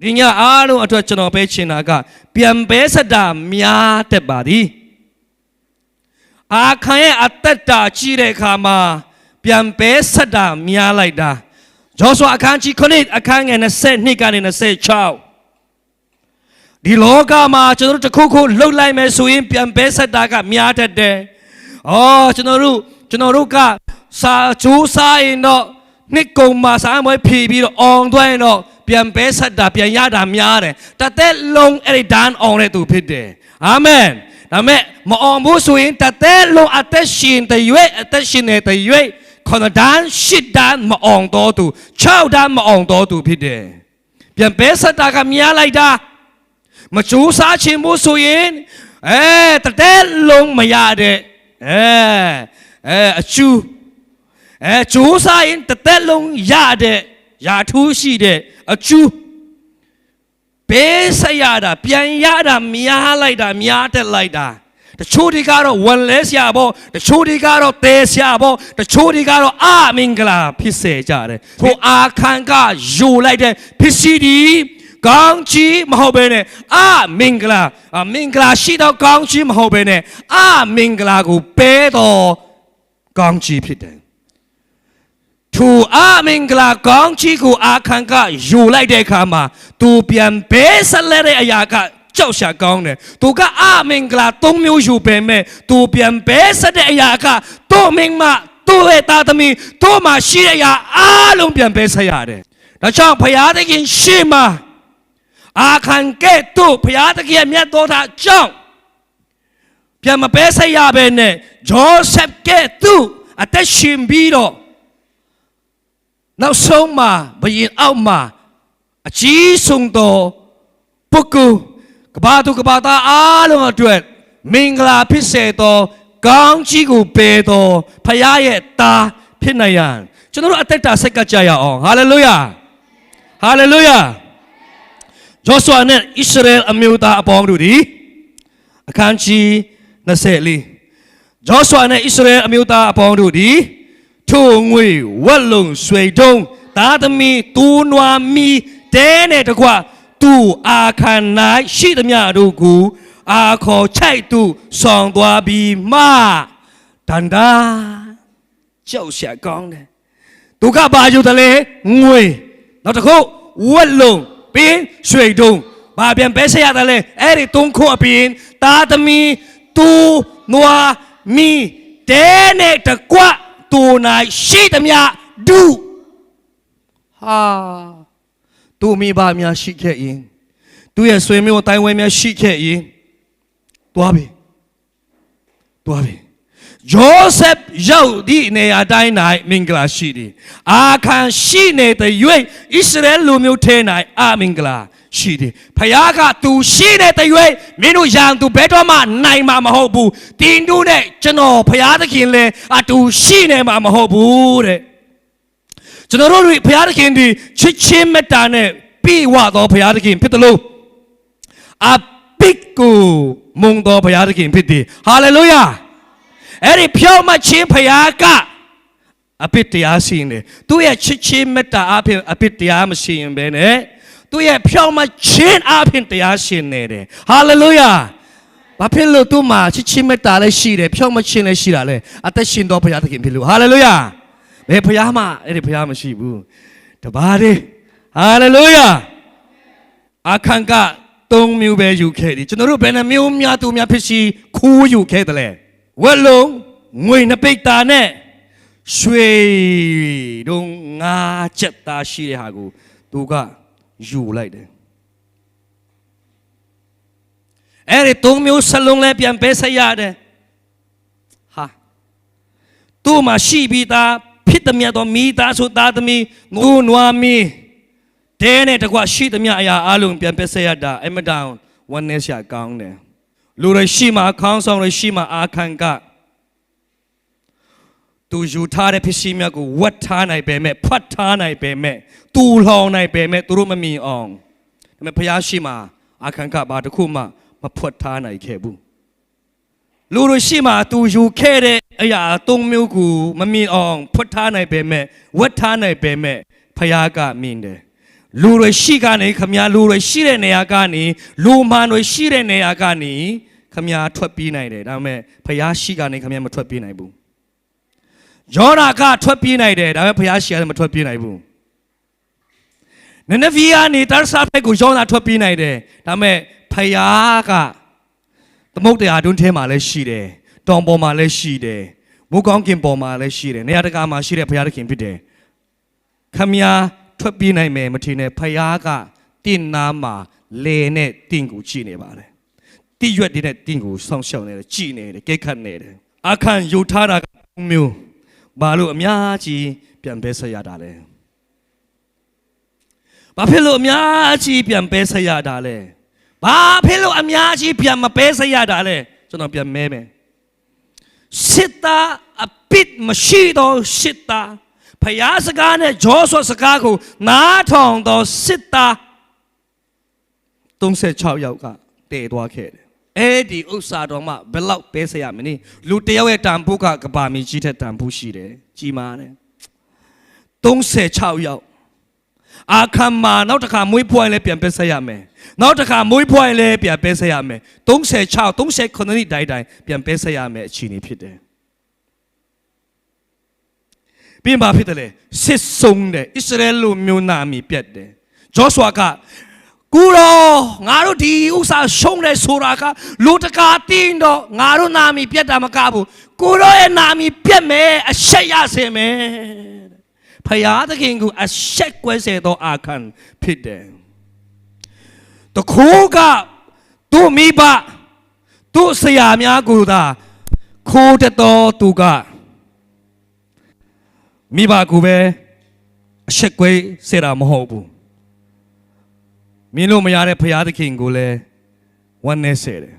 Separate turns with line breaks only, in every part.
ဒီညအားလုံးအတွက်ကျွန်တော်ပဲချင်တာကပြန်ပဲစတာများတတ်ပါသည်အာခံရဲ့အသက်တာကြီးတဲ့အခါမှာပြန်ပဲစတာများလိုက်တာဂျောဆွာအခန်းကြီး9အခန်းငယ်22ကနေ26ဒီလောကမှာကျွန်တော်တို့တစ်ခုခုလှုပ်လိုက်မယ်ဆိုရင်ပြန်ပဲစတာကများတတ်တယ်။အော်ကျွန်တော်တို့ကျွန်တော်တို့ကစာကြိုးစားရင်တော့နှစ်ကုံမှာစာမွေးဖြီပြီးတော့အောင်သွားရင်တော့ ပြန်ပဲဆက်တာပြန်ရတာများတယ်တသက်လုံးအဲ့ဒီဒန်းအောင်တဲ့သူဖြစ်တယ်အာမင်ဒါမဲ့မအောင်ဘူးဆိုရင်တသက်လုံးအသက်ရှင်တဲ့ရွေ့အသက်ရှင်နေတဲ့ရွေ့ခုနဒန်းရှစ်ဒန်းမအောင်တော့သူ6ဒန်းမအောင်တော့သူဖြစ်တယ်ပြန်ပဲဆက်တာကများလိုက်တာမကြိုးစားခြင်းမို့ဆိုရင်အဲတသက်လုံးမရတဲ့အဲအဲအချူအဲကြိုးစားရင်တသက်လုံးရတဲ့ ယာထူးရှိတဲ့အကျူဘေးဆက်ရတာပြန်ရတာများလိုက်တာများတက်လိုက်တာတချို့တွေကတော့ဝန်လဲဆရာပေါ့တချို့တွေကတော့တဲဆရာပေါ့တချို့တွေကတော့အာမင်္ဂလာဖြစ်စေကြတယ်ထိုအာခံကယူလိုက်တဲ့ဖြစ်စီဒီကောင်းချီးမဟုတ်ဘဲနဲ့အာမင်္ဂလာအာမင်္ဂလာရှိတော့ကောင်းချီးမဟုတ်ဘဲနဲ့အာမင်္ဂလာကိုပေးတော့ကောင်းချီးဖြစ်တယ် သူအာမင်္ဂလာကောင်းချီးကိုအာခံကယူလိုက်တဲ့အခါမှာသူပြန်ဘေးဆက်လက်တဲ့အရာကကြောက်ရှာကောင်းတယ်သူကအာမင်္ဂလာသုံးမျိုးယူပေမဲ့သူပြန်ဘေးဆက်တဲ့အရာကသူ့မင်းမသူ့ရဲ့သားသမီးသူ့မှာရှိတဲ့အရာအားလုံးပြန်ဘေးဆက်ရတယ်ဒါကြောင့်ဖယားသခင်ရှေ့မှာအာခံကဲ့သို့ဖယားသခင်ရဲ့မြတ်တော်တာကြောင့်ပြန်မပဲဆက်ရပဲနဲ့ဂျောဆက်ကဲ့သို့အသက်ရှင်ပြီးတော့ နောက်ဆုံးမှာဘယင်အောက်မှာအကြီးဆုံးသောပုဂ္ဂိုလ်ကဘာသူကဘာသားအားလုံးအတွက်မင်္ဂလာဖြစ်စေသောကောင်းကြီးကိုပေးသောဖခင်ရဲ့သားဖြစ်နိုင်ရန်ကျွန်တော်တို့အသက်တာဆက်ကကြရအောင်ဟာလေလုယာဟာလေလုယာဂျောဆွာနဲ့ဣသရေလအမျိုးသားအပေါင်းတို့သည်အခန်းကြီး24ဂျောဆွာနဲ့ဣသရေလအမျိုးသားအပေါင်းတို့သည် ထိုငွေဝက်လုံဆွေတုံးသားသမီးတူနွားမီတဲနဲ့တကွသူ့အာခံ၌ရှိသမျှတို့ကိုအာခေါ်ချိုက်သူဆောင်သွားပြီးမှတန်တာကြောက်ရှာကောင်းတယ်သူကဘာယူတယ်လဲငွေနောက်တစ်ခုဝက်လုံပင်ရွှေတုံးဘာပြန်ပဲဆက်ရတယ်လဲအဲ့ဒီသုံးခုအပြင်သားသမီးတူနွားမီတဲနဲ့တကွ သူ၌ရှိသမျှဒုဟာသူမိဘများရှိခဲ့ရင်သူရဲ့ဆွေမျိုးအတိုင်းဝဲများရှိခဲ့ရင်တွားပြီတွားပြီဂျောဆက်ရောက်ဒီနေရာတိုင်း၌မင်္ဂလာရှိတယ်အာခံရှိနေတဲ့၍ဣသရေလလူမျိုးထဲ၌အာမင်္ဂလာ ရှိတယ်ဖခင်ကသူရှိနေတဲ့၍မင်းတို့ရန်သူဘယ်တော့မှနိုင်မှာမဟုတ်ဘူးတင်တို့နဲ့ကျွန်တော်ဖခင်သခင်လည်းအတူရှိနေမှာမဟုတ်ဘူးတဲ့ကျွန်တော်တို့ဖခင်သခင်ဒီချစ်ချင်းမေတ္တာနဲ့ပြီးဝသောဖခင်သခင်ဖြစ်တယ်လို့အပိတ်ကိုမုံတော်ဖခင်သခင်ဖြစ်တယ်ဟာလေလုယာအဲ့ဒီဖြောင့်မချင်းဖခင်ကအပိတ်တရားရှိနေသူရဲ့ချစ်ချင်းမေတ္တာအပြင်အပိတ်တရားမရှိရင်ပဲနဲ့ သူရဲ့ဖြောင့်မချင်းအပြင်တရားရှင်နေတယ်ဟာလေလုယာဘာဖြစ်လို့သူမှာချစ်ချင်းမေတ္တာလည်းရှိတယ်ဖြောင့်မချင်းလည်းရှိတာလဲအသက်ရှင်တော်ဘုရားသခင်ဖြစ်လို့ဟာလေလုယာဘယ်ဘုရားမှအဲ့ဒီဘုရားမရှိဘူးတပါးတည်းဟာလေလုယာအခန့်ကသုံးမျိုးပဲယူခဲ့တယ်ကျွန်တော်တို့ဘယ်နှမျိုးများသူများဖြစ်စီခိုးယူခဲ့တယ်လဲဝက်လုံးငွေနှစ်ပိတ်တာနဲ့ရွှေတို့ငါးချက်သားရှိတဲ့ဟာကိုသူက ယူလိုက်တယ်အဲ့ဒီသုံးမျိုးစလုံးလည်းပြန်ပေးဆက်ရတယ်ဟာသူ့မှာရှိပြီးသားဖြစ်သည်မြတ်သောမိသားစုသားသမီးငိုနွားမီတဲနဲ့တကွရှိသည်မြတ်အရာအလုံးပြန်ပေးဆက်ရတာအမတောင်ဝန်နေရှာကောင်းတယ်လူတွေရှိမှခေါင်းဆောင်တွေရှိမှအာခံက သူယူထားတဲ့ဖြစ်ရှိမြတ်ကိုဝတ်ထားနိုင်ပေမဲ့ဖတ်ထားနိုင်ပေမဲ့တူလောင်နိုင်ပေမဲ့သူတို့မမြင်အောင်ဒါပေမဲ့ဖျားရှိမှအာခံကဘာတစ်ခုမှမဖွတ်ထားနိုင်ခဲ့ဘူးလူတို့ရှိမှသူယူခဲ့တဲ့အရာအသုံးမျိုးကိုမမြင်အောင်ဖွတ်ထားနိုင်ပေမဲ့ဝတ်ထားနိုင်ပေမဲ့ဖျားကမြင်တယ်လူတွေရှိကနေခမည်းလူတွေရှိတဲ့နေရာကနေလူမှန်တွေရှိတဲ့နေရာကနေခမည်းထွက်ပြေးနိုင်တယ်ဒါပေမဲ့ဖျားရှိကနေခမည်းမထွက်ပြေးနိုင်ဘူး ယောနာကထွက်ပြေးနိုင်တယ်ဒါပေမဲ့ဖျားရှိကနေမထွက်ပြေးနိုင်ဘူးနနဗီယာနေတာဆာဖက်ကိုယောနာထွက်ပြေးနိုင်တယ်ဒါပေမဲ့ဖျားကသမုတ်တရားတွင်းထဲမှာလည်းရှိတယ်တောင်ပေါ်မှာလည်းရှိတယ်မိုးကောင်းကင်ပေါ်မှာလည်းရှိတယ်နေရာတကာမှာရှိတဲ့ဖျားသခင်ဖြစ်တယ်ခမယာထွက်ပြေးနိုင်မယ်မထင်နဲ့ဖယားကတင့်နာမှာလေနဲ့တင့်ကိုကြည့်နေပါတယ်တိရွက်တွေနဲ့တင့်ကိုစောင့်ရှောက်နေတယ်ကြည့်နေတယ်ကြိတ်ခတ်နေတယ်အခန့်ယူထားတာကမျိုး ဘာလို့အများကြီးပြန်ပဲဆက်ရတာလဲဘာဖြစ်လို့အများကြီးပြန်ပဲဆက်ရတာလဲဘာဖြစ်လို့အများကြီးပြန်မပဲဆက်ရတာလဲကျွန်တော်ပြန်မဲမယ်စစ်သားအပစ်မရှိတော့စစ်သားဖယားစကားနဲ့ဂျောဆွစကားကိုနားထောင်တော့စစ်သား36ယောက်ကတည်သွားခဲ့တယ် အဲ့ဒီဥစ္စာတော်မှဘယ်လောက်ပဲဆက်ရမလဲလူတစ်ယောက်ရဲ့တန်ဖိုးကကဘာမီကြီးတဲ့တန်ဖိုးရှိတယ်ကြီးမားတယ်36ယောက်အခါမှာနောက်တစ်ခါမွေးဖွားရင်လည်းပြန်ပဲဆက်ရမယ်နောက်တစ်ခါမွေးဖွားရင်လည်းပြန်ပဲဆက်ရမယ်36 39နှစ်တိုင်းတိုင်းပြန်ပဲဆက်ရမယ်အခြေအနေဖြစ်တယ်ပြင်ပါဖြစ်တယ်လေစစ်ဆုံးတယ်ဣသရေလလူမျိုးနာမည်ပြတ်တယ်ဂျောဆွာက ကူရောငါတို့ဒီဥစ္စာရှုံးတယ်ဆိုတာကလူတကာတင်းတော့ငါတို့နာမည်ပြတ်တာမကဘူးကိုရောရဲ့နာမည်ပြတ်မယ်အဆက်ရစေမယ်ဖယားသခင်ကအဆက်ကွဲစေသောအာခံဖြစ်တယ်တခိုးကသူ့မိဘသူ့ဆရာများကိုသာခိုးတတ်တော်သူကမိဘကူပဲအချက်ကွဲစေတာမဟုတ်ဘူး မင်းတို့မရတဲ့ဖရာသခင်ကိုလည်းဝမ်းနေစေတယ်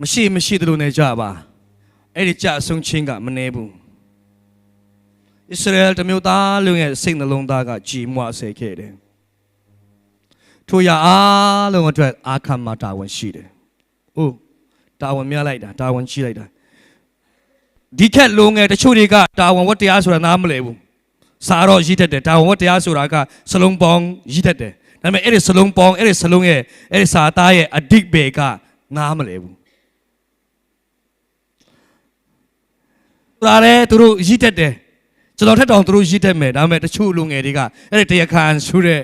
မရှိမရှိတယ်လို့နေကြပါအဲ့ဒီကြအဆုံးချင်းကမနေဘူးဣသရေလတမျိုးသားလုံးရဲ့စိတ်နှလုံးသားကကြည်မွစေခဲ့တယ်ထိုရအားလုံးအတွက်အာခံမှာတာဝန်ရှိတယ်။အိုးတာဝန်များလိုက်တာတာဝန်ရှိလိုက်တာဒီခက်လုံငယ်တချို့တွေကတာဝန်ဝတ်တရားဆိုတာနားမလည်ဘူး စာတော့ရည်တတ်တယ်တာဝန်ဝတ်တရားဆိုတာကစလုံးပေါင်းရည်တတ်တယ်ဒါပေမဲ့အဲ့ဒီစလုံးပေါင်းအဲ့ဒီစလုံးရဲ့အဲ့ဒီစာသားရဲ့အဓိပ္ပာယ်ကနားမလည်ဘူးဒါလည်းသူတို့ရည်တတ်တယ်ကျွန်တော်ထက်တောင်သူတို့ရည်တတ်မယ်ဒါပေမဲ့တချို့လူငယ်တွေကအဲ့ဒီတရားခံဆိုတဲ့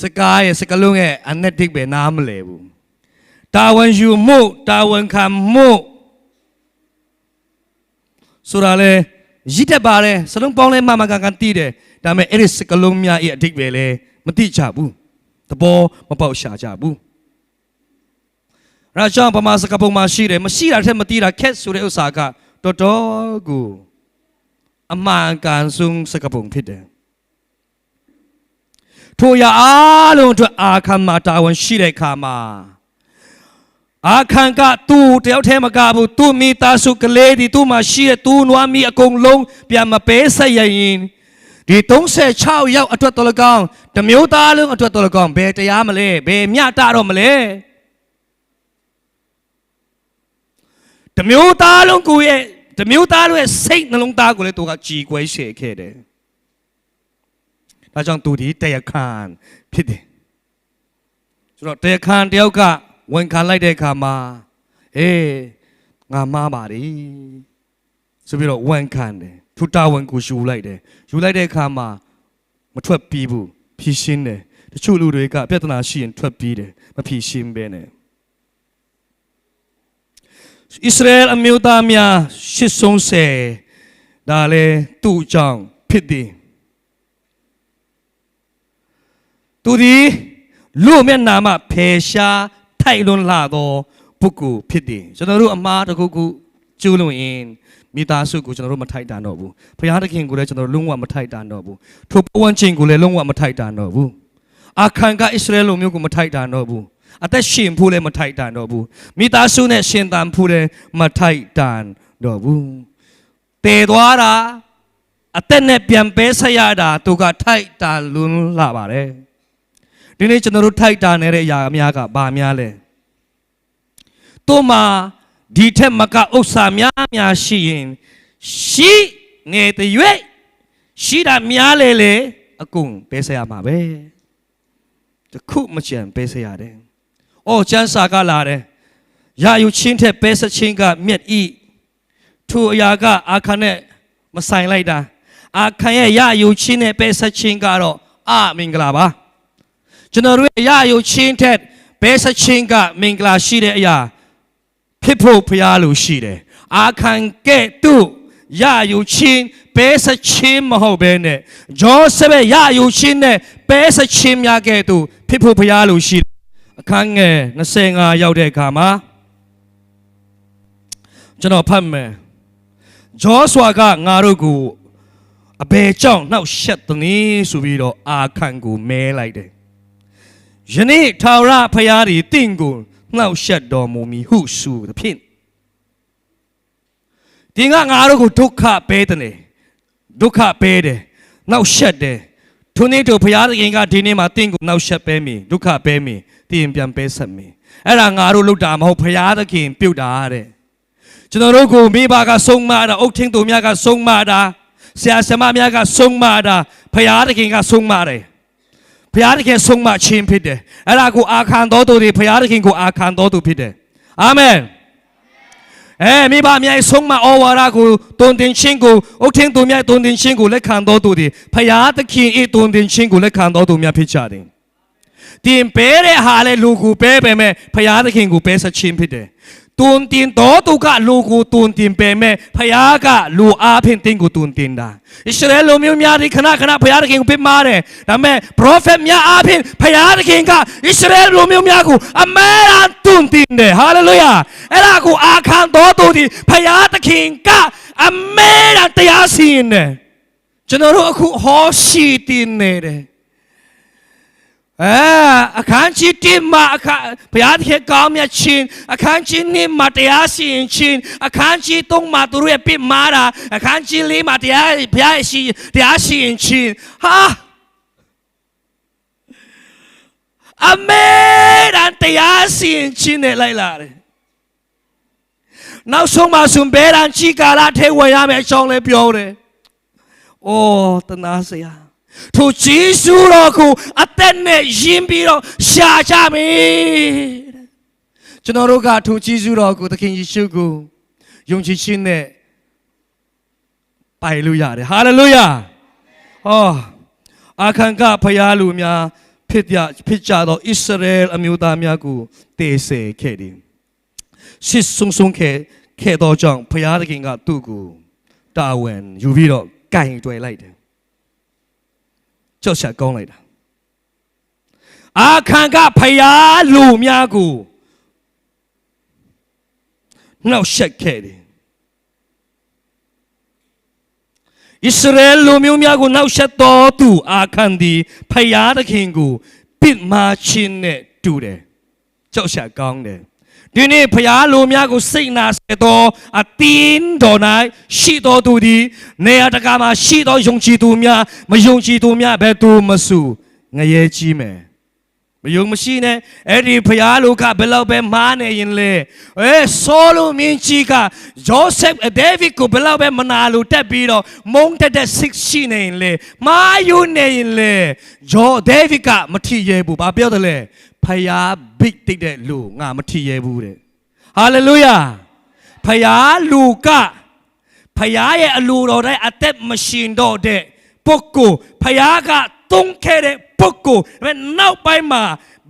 စကားရဲ့စကလုံးရဲ့အနက်ဓိပ္ပာယ်နားမလည်ဘူးတာဝန်ယူမှုတာဝန်ခံမှုဆိုတာလဲ ရည်တက်ပါတယ်စလုံးပေါင်းလဲမမကန်ကန်တီးတယ်ဒါပေမဲ့အဲ့ဒီစကလုံးများရဲ့အဓိပ္ပာယ်လဲမတိချဘူးတဘောမပေါက်ရှာကြဘူးရာချောင်းပမာစကပုံမှာရှိတယ်မရှိတာထက်မတိတာခက်ဆိုတဲ့ဥစ္စာကတော်တော်ကိုအမှန်ကန်ဆုံးစကပုံဖြစ်တယ်ထိုရအားလုံးအတွက်အာခံမှာတာဝန်ရှိတဲ့အခါမှာ အာခံကသူ့တယောက်တည်းမကဘူးသူ့မိသားစုကလေးဒီသူ့မှာရှိတဲ့သူ့နွားမိအကုန်လုံးပြန်မပေးဆက်ရရင်ဒီ36ရောက်အတွက်တော်လကောင်းတမျိုးသားလုံးအတွက်တော်လကောင်းဘယ်တရားမလဲဘယ်မျှတတော့မလဲတမျိုးသားလုံးကိုရဲ့တမျိုးသားလုံးရဲ့စိတ်နှလုံးသားကိုလည်းသူကကြည်ကွဲရှေခဲ့တယ်ဒါကြောင့်သူဒီတရားခံဖြစ်တယ်ဆိုတော့တရားခံတယောက်က ဝန်ခံလိုက်တဲ့အခါမှာအေးငါမှားပါတယ်ဆိုပြီးတော့ဝန်ခံတယ်သူတာဝန်ကိုယူလိုက်တယ်ယူလိုက်တဲ့အခါမှာမထွက်ပြီးဘူးဖြည့်ရှင်းတယ်တချို့လူတွေကပြဿနာရှိရင်ထွက်ပြီးတယ်မဖြည့်ရှင်းဘဲနဲ့ဣသရေလအမျိုးသားများရှစ်ဆုံးဆယ်ဒါလည်းသူ့အကြောင်းဖြစ်သည်သူသည်လူမျက်နာမှဖယ်ရှား ထိုက်လွန်လာသောပုဂ္ဂိုလ်ဖြစ်တယ်ကျွန်တော်တို့အမားတစ်ခုခုကျူးလွန်ရင်မိသားစုကိုကျွန်တော်တို့မထိုက်တန်တော့ဘူးဘုရားသခင်ကိုလည်းကျွန်တော်တို့လုံးဝမထိုက်တန်တော့ဘူးထိုပဝန်းကျင်ကိုလည်းလုံးဝမထိုက်တန်တော့ဘူးအခန်ကအစ္စရေလလူမျိုးကိုမထိုက်တန်တော့ဘူးအသက်ရှင်ဖို့လည်းမထိုက်တန်တော့ဘူးမိသားစုနဲ့ရှင်သန်ဖို့လည်းမထိုက်တန်တော့ဘူးတည်သွားတာအသက်နဲ့ပြန်ပဲဆက်ရတာသူကထိုက်တန်လွန်းလာပါတယ် ဒီနေ့ကျွန်တော်တို့ထိုက်တာနေတဲ့အရာအများကဘာများလဲသူ့မှာဒီထက်မကဥစ္စာများများရှိရင်ရှိနေတဲ့ရွေ့ရှိတာများလေလေအကုန်ပေးဆက်ရမှာပဲတခုမကြံပေးဆက်ရတယ်။အော်ကျန်းစာကလာတယ်။ရာယူချင်းတဲ့ပေးဆက်ချင်းကမြက်ဤထိုအရာကအာခန်နဲ့မဆိုင်လိုက်တာအာခန်ရဲ့ရာယူချင်းနဲ့ပေးဆက်ချင်းကတော့အမင်္ဂလာပါ ကျွန်တော်တို့ရဲ့ရာယူချင်းတဲ့ပေးဆက်ချင်းကမင်္ဂလာရှိတဲ့အရာဖြစ်ဖို့ဖရားလိုရှိတယ်။အာခံကဲ့သို့ရယူချင်းပဲစချင်းမဟုတ်ဘဲနဲ့ဂျောဆဘရယူချင်းနဲ့ပဲစချင်းများကဲ့သို့ဖြစ်ဖို့ဖရားလိုရှိတယ်။အခန်းငယ်25ရောက်တဲ့အခါမှာကျွန်တော်ဖတ်မယ်။ဂျောဆွာကငါတို့ကိုအဘယ်ကြောင့်နှောက်ရှက်သနည်းဆိုပြီးတော့အာခံကိုမဲလိုက်တယ်။ ယနေ့ထာဝရဖရာသည်တင့်ကိုနှောက်ရှက်တော်မူမည်ဟုဆိုသဖြင့်ဒီကငါတို့ကိုဒုက္ခပေးတယ်ဒုက္ခပေးတယ်နှောက်ရှက်တယ်ထိုနေ့တို့ဖရာသခင်ကဒီနေ့မှာတင့်ကိုနှောက်ရှက်ပေးမည်ဒုက္ခပေးမည်တင်ပြန်ပေးဆက်မည်အဲ့ဒါငါတို့လုပ်တာမဟုတ်ဖရာသခင်ပြုတ်တာတဲ့ကျွန်တော်တို့ကိုမိဘကဆုံးမတာအုတ်ထင်းသူများကဆုံးမတာဆရာဆရာမများကဆုံးမတာဖရာသခင်ကဆုံးမတယ် ဘုရားသခင်ဆုံးမခြင်းဖြစ်တယ်အဲ့ဒါကိုအာခံတော်သူတွေဘုရားသခင်ကိုအာခံတော်သူဖြစ်တယ်အာမင်အဲမိဘမြိုင်ဆုံးမဩဝါဒကိုတုန်တင်ခြင်းကိုအုတ်ထင်းသူမြိုင်တုန်တင်ခြင်းကိုလက်ခံတော်သူတွေဘုရားသခင်ဤတုန်တင်ခြင်းကိုလက်ခံတော်သူများဖြစ်ကြတယ်တင်ပဲတဲ့ဟာလေလူကိုပဲပဲမဲ့ဘုရားသခင်ကိုပဲဆက်ခြင်းဖြစ်တယ် တုန်တင်တော်သူကလူကိုတုန်တင်ပဲမဲ့ဘုရားကလူအားဖြင့်တင်ကိုတုန်တင်တာဣသရေလလူမျိုးများဒီခဏခဏဘုရားသခင်ကိုပြမာတယ်ဒါပေမဲ့ prophet များအားဖြင့်ဘုရားသခင်ကဣသရေလလူမျိုးများကိုအမဲရာတုန်တင်တယ် hallelujah အဲ့ဒါကိုအာခံတော်သူဒီဘုရားသခင်ကအမဲရာတရားစီရင်တယ်ကျွန်တော်တို့အခုဟောရှိတင်နေတယ် အဲအခန်းကြီးတစ်မှာအခန်းဘုရားသခင်ကောင်းမြတ်ခြင်းအခန်းကြီးနှစ်မှာတရားစီရင်ခြင်းအခန်းကြီးသုံးမှာသူတို့ရဲ့ပြစ်မှားတာအခန်းကြီးလေးမှာတရားဘုရားရဲ့ရှိတရားစီရင်ခြင်းဟာအမေရန်တရားစီရင်ခြင်းနဲ့လိုက်လာတယ်နောက်ဆုံးမှာဆွန်ဘဲရန်ချီကာလာထဲဝင်ရမယ်အကြောင်းလည်းပြောတယ်။အိုးတနာစရာ ထိုဂျေစုတော်ကိုအသက်နဲ့ယဉ်ပြီးတော့ရှာကြမယ်တဲ့ကျွန်တော်တို့ကထိုဂျေစုတော်ကိုသခင်ယေရှုကိုယုံကြည်ခြင်းနဲ့ပိုင်လို့ရတယ်ဟာလေလုယာဟောအခန့်ကဖယားလူများဖြစ်ကြဖြစ်ကြသောဣသရေလအမျိုးသားများကိုတေဆေခဲ့တယ်ရှစ်ဆုံဆုံခဲ့ခဲ့သောကြောင့်ဖယားသခင်ကသူ့ကိုတာဝန်ယူပြီးတော့ကင်တွယ်လိုက်တယ် ကြောက်ရှာကောင်းလိုက်တာအာခံကဖယားလူများကိုနှောက်ရှက်ခဲ့တယ်ဣသရေလလူမျိုးများကိုနှောက်ရှက်တော်သူအာခံသည်ဖယားသခင်ကိုပစ်မှားခြင်းနဲ့တူတယ်ကြောက်ရှာကောင်းတယ် ဒီနေ့ဖယားလူများကိုစိတ်နာစေသောအတင်းတော်၌ရှိတော်သူသည်နေရာတကာမှာရှိသောယုံကြည်သူများမယုံကြည်သူများဘယ်သူမစုငရဲကြီးမယ်မယုံမရှိနဲ့အဲ့ဒီဖယားလူကဘယ်လောက်ပဲမားနေရင်လေအဲဆိုလိုမင်းကြီးကဂျောဆက်ဒေးဗစ်ကိုဘယ်လောက်ပဲမနာလို့တက်ပြီးတော့မုန်းတက်တဲ့ six ရှိနေရင်လေမာယူနေရင်လေဂျောဒေးဗစ်ကမထီရဲဘူးဘာပြောတယ်လဲ ဖယားဘိတ်တိတ်တဲ့လူငါမထီရဲဘူးတဲ့ဟာလေလုယာဖယားလူကဖယားရဲ့အလိုတော်တိုင်းအသက်မရှင်တော့တဲ့ပုဂ္ဂိုလ်ဖယားကသုံးခဲ့တဲ့ပုဂ္ဂိုလ်ဒါပေမဲ့နောက်ပိုင်းမှာ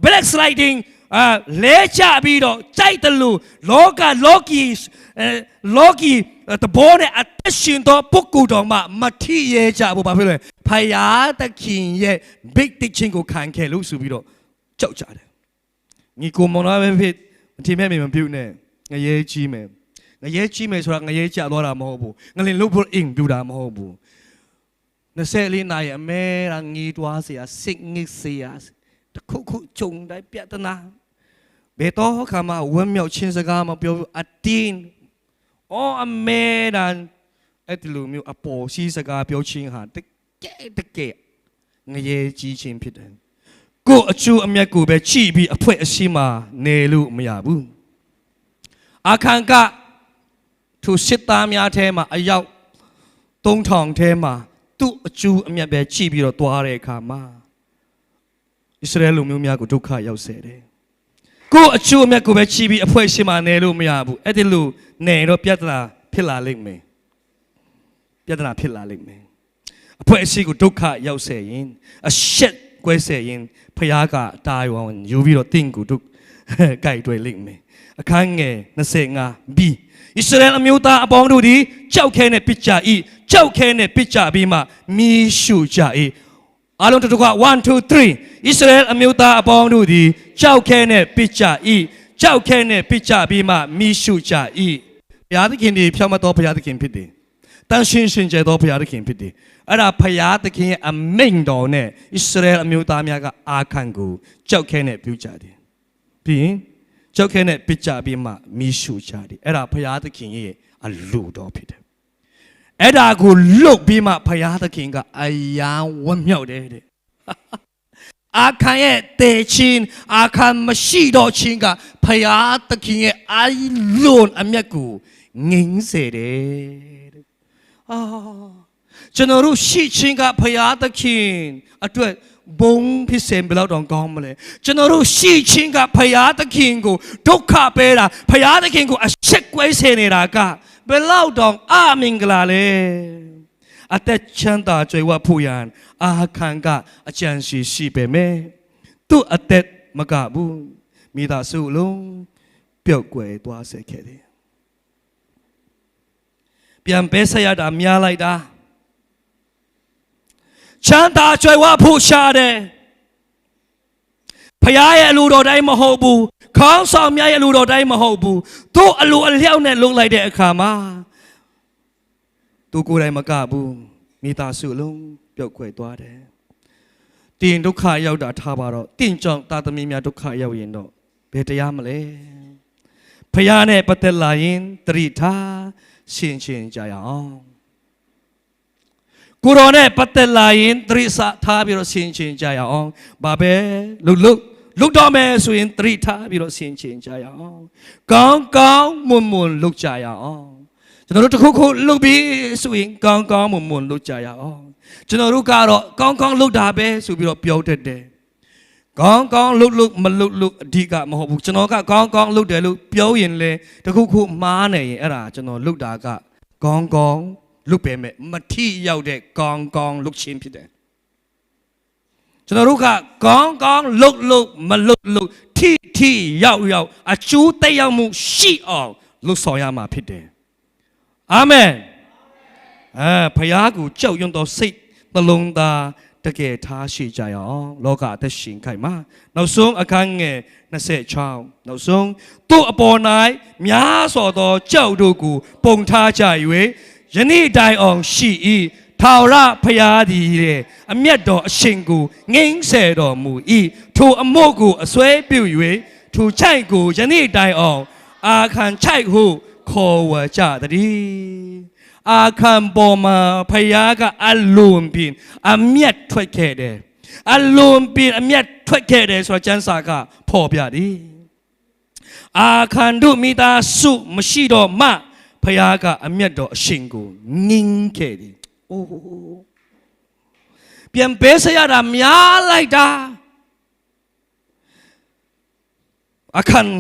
black sliding အာလဲချပြီးတော့ကြိုက်တယ်လို့လောကလောကီအဲလောကီတဘောနဲ့အသက်ရှင်တော့ပုဂ္ဂိုလ်တော်မှမထီရဲကြဘူးဘာဖြစ်လဲဖယားသခင်ရဲ့ big teaching ကိုခံခဲ့လို့ဆိုပြီးတော့ ကြောက်ကြတယ်ညီကိုမောင်တော်ပဲဖြစ်မထင်မဲ့မြင်မပြုတ်နဲ့ငရဲကြီးမယ် ငရဲကြီးမယ်ဆိုတာငရဲကြသွားတာမဟုတ်ဘူးငလင်လို့ဖို့အင်ပြူတာမဟုတ်ဘူး24နာရီအမဲရာငီးတွားเสียစိတ်ငိတ်เสียတခုခုကြုံတိုင်းပြဿနာဘယ်တော့ခါမှဝမ်းမြောက်ခြင်းစကားမပြောဘူးအတင်းအော်အမဲရာအဲ့ဒီလိုမျိုးအပေါ်ရှိစကားပြောခြင်းဟာတကယ်တကယ်ငရဲကြီးခြင်းဖြစ်တယ် ကိုယ်အကျိုးအမြတ်ကိုပဲကြည့်ပြီးအဖွဲအရှိမနေလို့မရဘူးအခန့်ကသူစစ်သားများထဲမှာအယောက်3000ထဲမှာသူ့အကျိုးအမြတ်ပဲကြည့်ပြီးတော့သွားတဲ့အခါမှာဣသရေလလူမျိုးများကိုဒုက္ခရောက်စေတယ်ကိုယ့်အကျိုးအမြတ်ကိုပဲကြည့်ပြီးအဖွဲရှင်မှနေလို့မရဘူးအဲ့ဒီလိုနေတော့ပြဿနာဖြစ်လာလိမ့်မယ်ပြဿနာဖြစ်လာလိမ့်မယ်အဖွဲအစည်းကိုဒုက္ခရောက်စေရင်အရှက် ကွဲစေရင်ဖခင်ကတာယဝံယူပြီးတော့တင့်ကိုဒုက္ခကြိုက်တွေ့လိမ့်မယ်အခန်းငယ်25 B ဣသရေလအမျိုးသားအပေါင်းတို့သည်ကြောက်ခဲနဲ့ပစ်ကြ၏ကြောက်ခဲနဲ့ပစ်ကြပြီးမှမီးရှို့ကြ၏အားလုံးတစ်ခုက1 2 3ဣသရေလအမျိုးသားအပေါင်းတို့သည်ကြောက်ခဲနဲ့ပစ်ကြ၏ကြောက်ခဲနဲ့ပစ်ကြပြီးမှမီးရှို့ကြ၏ဘုရားသခင်ဒီဖြောင့်မတ်တော်ဘုရားသခင်ဖြစ်တယ် တန်ရှင်းရှင်ကျဲတော်ဘုရားသခင်ဖြစ်တယ်အဲ့ဒါဘုရားသခင်ရဲ့အမိန့်တော်နဲ့ဣသရေလအမျိုးသားများကအာခံကိုကြောက်ခဲနဲ့ပြုကြတယ်ပြီးရင်ကြောက်ခဲနဲ့ပစ်ကြပြီးမှမီးရှို့ကြတယ်အဲ့ဒါဘုရားသခင်ရဲ့အလိုတော်ဖြစ်တယ်အဲ့ဒါကိုလုတ်ပြီးမှဘုရားသခင်ကအယံဝတ်မြောက်တယ်တဲ့အာခံရဲ့တေချင်းအာခံမရှိတော့ချင်းကဘုရားသခင်ရဲ့အလွန်အမျက်ကိုငိမ့်စေတယ်တဲ့ အာကျွန်တော်တို့ရှိချင်းကဘုရားသခင်အတွက်ဘုံဖြစ်စင်ဘယ်တော့တောင်ကောင်းမလဲကျွန်တော်တို့ရှိချင်းကဘုရားသခင်ကိုဒုက္ခပေးတာဘုရားသခင်ကိုအရှက်ကွဲစေနေတာကဘယ်တော့တောင်အမင်္ဂလာလဲအသက်ချမ်းသာကြွယ်ဝဖို့ရန်အာခံကအကြံရှိရှိပေမဲ့သူ့အသက်မကဘူးမိသားစုလုံးပျောက်ကွယ်သွားစေခဲ့တယ် ပြန်ပဲဆက်ရတာများလိုက်တာချမ်းသာကြွယ်ဝဖို့ရှာတယ်ဖခင်ရဲ့အလိုတော်တိုင်းမဟုတ်ဘူးခေါင်းဆောင်များရဲ့အလိုတော်တိုင်းမဟုတ်ဘူးသူ့အလိုအလျောက်နဲ့လုံလိုက်တဲ့အခါမှာသူကိုယ်တိုင်မကဘူးမိသားစုလုံးပျောက်ကွယ်သွားတယ်တင်ဒုက္ခရောက်တာထားပါတော့တင့်ကြောင့်တာသမီများဒုက္ခရောက်ရင်တော့ဘယ်တရားမလဲဖခင်နဲ့ပတ်သက်လာရင်တတိထား ရှင်းရှင်းကြရအောင်ကိုတော်နဲ့ပတ်သက်လာရင်သတိစထားပြီးတော့ဆင်ခြင်ကြရအောင်။ဘာပဲလုတ်လုတ်လုတ်တော့မယ်ဆိုရင်သတိထားပြီးတော့ဆင်ခြင်ကြရအောင်။ကောင်းကောင်းမွန်မွန်လုတ်ကြရအောင်။ကျွန်တော်တို့တစ်ခုခုလုတ်ပြီးဆိုရင်ကောင်းကောင်းမွန်မွန်လုတ်ကြရအောင်။ကျွန်တော်တို့ကတော့ကောင်းကောင်းလုတ်တာပဲဆိုပြီးတော့ပြောတတ်တယ်။ ကောင်းကောင်းလုတ်လုတ်မလုတ်လုတ်အဓိကမဟုတ်ဘူးကျွန်တော်ကကောင်းကောင်းလုတ်တယ်လို့ပြောရင်လေတခုခုမှားနေရင်အဲ့ဒါကျွန်တော်လုတ်တာကကောင်းကောင်းလုတ်ပဲမဲ့မထိရောက်တဲ့ကောင်းကောင်းလုတ်ချင်းဖြစ်တယ်ကျွန်တော်တို့ကကောင်းကောင်းလုတ်လုတ်မလုတ်လုတ်ထိထိရောက်ရောက်အကျိုးသက်ရောက်မှုရှိအောင်လုတ်ဆောင်ရမှာဖြစ်တယ်အာမင်အဲဖခင်ကိုကြောက်ရွံ့သောစိတ်နှလုံးသား တကယ်ထားရှိကြရအောင်လောကအသက်ရှင်ခိုင်မှာနောက်ဆုံးအခန်းငယ်26နောက်ဆုံးသူ့အပေါ်၌များစွာသောကြောက်တို့ကိုပုံထားကြ၍ယနေ့တိုင်အောင်ရှိ၏ထာဝရဖျားသည်တဲ့အမျက်တော်အရှင်ကိုငိမ့်ဆယ်တော်မူ၏ထိုအမို့ကိုအစွဲပြုတ်၍ထိုချိုက်ကိုယနေ့တိုင်အောင် အာခံချိုက်ဟုခေါ်ဝေကြသည် အာခံပေါ်မှာဖယားကအလွန်ပြင်းအမျက်ထွက်ခဲ့တယ်အလွန်ပြင်းအမျက်ထွက်ခဲ့တယ်ဆိုတော့ကျမ်းစာကဖော်ပြသည်အာခံတို့မိသားစုမရှိတော့မှဖယားကအမျက်တော်အရှင်ကိုငင်းခဲ့သည်အိုးပြန်ပေးစရတာများလိုက်တာအခန်း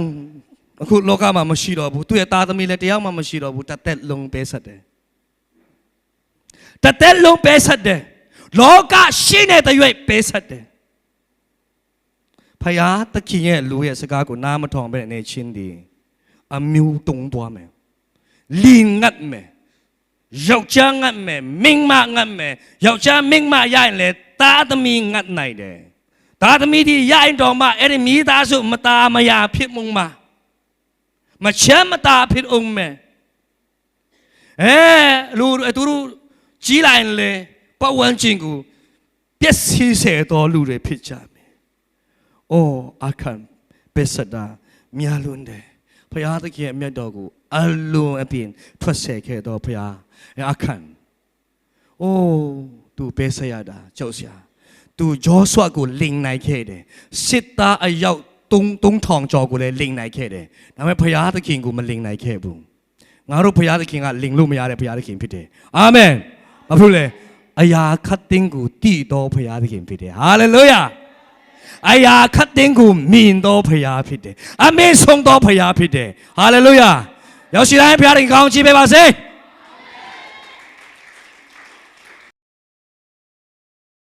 အခုလောကမှာမရှိတော့ဘူးသူ့ရဲ့သားသမီးလည်းတရားမှမရှိတော့ဘူးတစ်သက်လုံးပေးဆက်တယ် တစ်သက်လုံးပေးဆက်တယ်လောကရှိနေတဲ့ရွေ့ပေးဆက်တယ်ဖယားသခင်ရဲ့လူရဲ့စကားကိုနားမထောင်ပဲနေချင်းဒီအမျိုးတုံးသွားမယ်လင်းငတ်မယ်ယောက်ျားငတ်မယ်မိန်းမငတ်မယ်ယောက်ျားမိန်းမရရင်လေသားသမီးငတ်နိုင်တယ်သားသမီးဒီရရင်တော့မှအဲ့ဒီမိသားစုမตาမရဖြစ်မှုမှာမချမ်းမตาဖြစ်အောင်မယ်အဲလူသူတို့ ကြီးလိုက်ရင်လေပတ်ဝန်းကျင်ကိုပျက်စီးစေတော်လူတွေဖြစ်ကြမယ်။အိုးအခန့်ပစ္စတာမြာလွန်းတယ်။ဖရာသခင်ရဲ့မြတ်တော်ကိုအလွန်အပြင်ထွက်ဆက်ခဲ့တော်ဖရာအခန့်။အိုးသူပဲဆက်ရတာကြောက်စရာ။ तू ဂျောဆွတ်ကိုလိန်နိုင်ခဲ့တယ်။စစ်သားအယောက်3 3000ကျော်ကိုလည်းလိန်နိုင်ခဲ့တယ်။ဒါပေမဲ့ဖရာသခင်ကိုမလိန်နိုင်ခဲ့ဘူး။ငါတို့ဖရာသခင်ကလိန်လို့မရတဲ့ဖရာသခင်ဖြစ်တယ်။အာမင်။ ဘာဖြစ်လဲအရာခတ်သိမ်းကိုတည်တော်ဖရာသခင်ဖြစ်တယ်ဟာလေလုယာအရာခတ်သိမ်းကိုမြင်တော်ဖရာဖြစ်တယ်အမေဆုံးတော်ဖရာဖြစ်တယ်ဟာလေလုယာရောက်ရှိတိုင်းဖရာသခင်ကောင်းချီးပေးပါစေ။